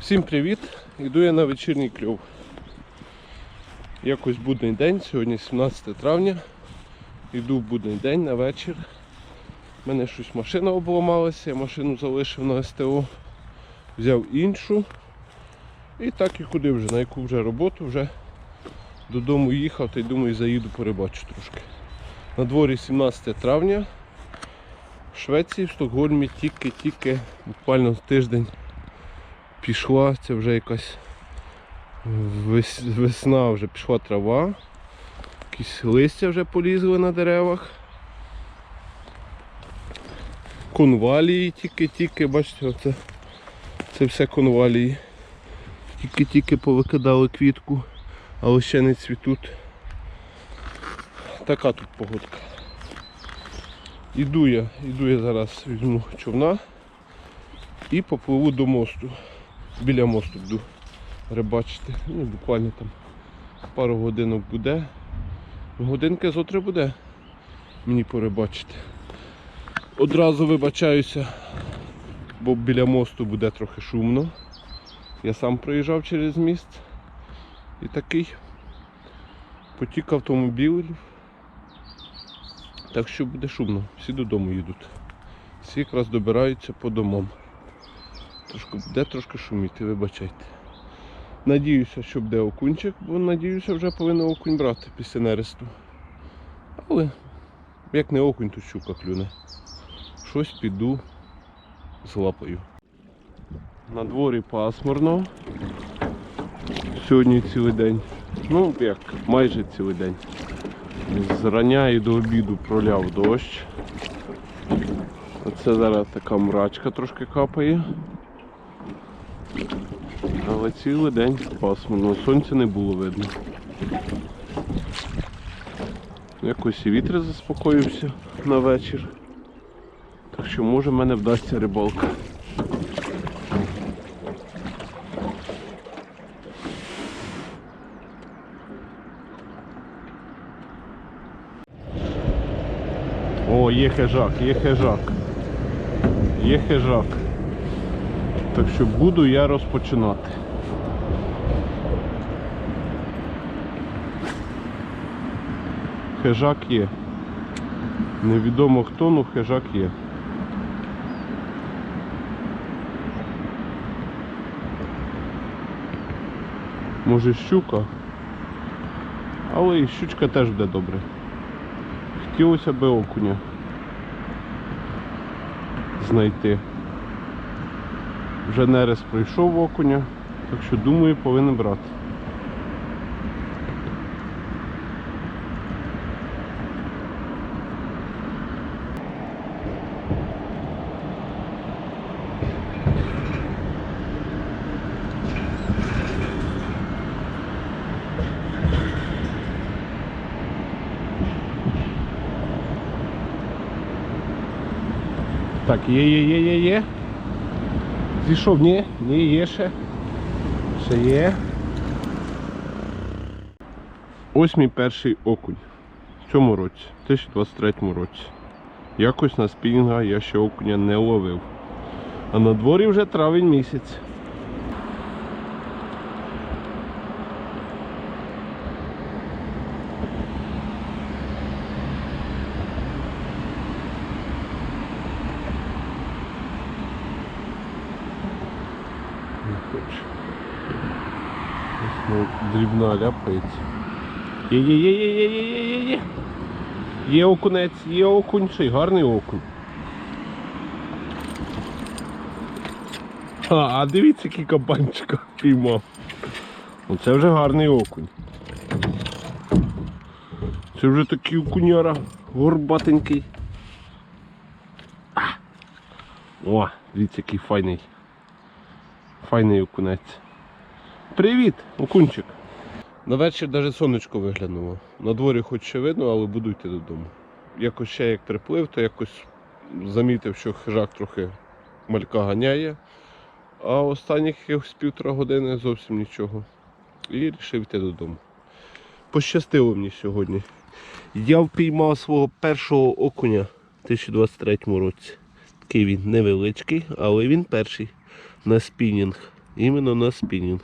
Всім привіт! Йду я на вечірній кльов. Якось будний день, сьогодні 17 травня. Йду в будний день на вечір. У мене щось машина обламалася, я машину залишив на СТО, взяв іншу. І так і ходив вже, на яку вже роботу, вже додому їхав та й думаю заїду порибачу трошки. На дворі 17 травня. В Швеції, в Стокгольмі тільки-тільки буквально тиждень пішла, це вже якась весна, вже пішла трава, якісь листя вже полізли на деревах. Конвалії тільки-тільки, бачите, оце, це все конвалії. Тільки-тільки повикидали квітку, але ще не цвітуть. Така тут погодка. Іду я, іду я зараз візьму човна і попливу до мосту. Біля мосту буду рибачити. Ну, буквально там пару годинок буде. Годинки зотри буде мені порибачити. Одразу вибачаюся, бо біля мосту буде трохи шумно. Я сам проїжджав через міст і такий потік автомобілів. Так що буде шумно, всі додому їдуть. Всі якраз добираються по домам. Трошки буде трошки шуміти, вибачайте. Надіюся, що буде окунчик, бо надіюся, вже повинен окунь брати після нересту. Але як не окунь, то щука клюне. Щось піду злапаю. На дворі пасмурно. Сьогодні цілий день. Ну як, майже цілий день. З рання і до обіду проляв дощ. Оце зараз така мрачка трошки капає. Але цілий день пасмурно, сонця не було видно. Якось і вітер заспокоївся на вечір. Так що може в мене вдасться рибалка. О, є хижак, є хижак. Є хижак. Так що буду я розпочинати. Хижак є. Невідомо хто, ну хижак є. Може щука, але і щучка теж буде добре. Хотілося б окуня знайти. Вже нерест прийшов окуня, так що думаю повинен брати. Так, є, є, є, є, є. Зійшов, ні, ні, є ще. Ще є. Ось мій перший окунь. В цьому році, в 2023 році. Якось на спінінга я ще окуня не ловив. А на дворі вже травень місяць. Не хоче. Ось, ну, дрібна ляпається. Є, є, окунець, є окунь, ще гарний окунь. А, а дивіться, який кабанчика піймав. Оце вже гарний окунь. Це вже такий окуняра горбатенький. О, дивіться, який файний. Файний окунець. Привіт, окунчик. На вечір навіть сонечко виглянуло. На дворі хоч ще видно, але буду йти додому. Якось ще як приплив, то якось замітив, що хижак трохи малька ганяє. А останніх якихось півтора години зовсім нічого. І вирішив йти додому. Пощастило мені сьогодні. Я впіймав свого першого окуня в 2023 році. Такий він невеличкий, але він перший на спінінг. Іменно на спінінг.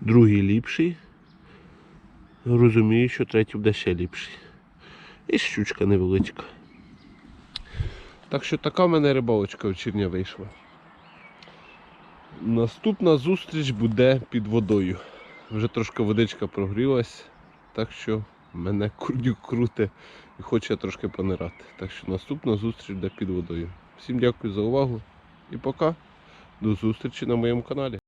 Другий ліпший. Розумію, що третій буде ще ліпший. І щучка невеличка. Так що така в мене рибалочка вечірня вийшла. Наступна зустріч буде під водою. Вже трошки водичка прогрілась, так що мене курдюк круте і хоче трошки понирати. Так що наступна зустріч буде під водою. Всім дякую за увагу і пока. До зустрічі на моєму каналі.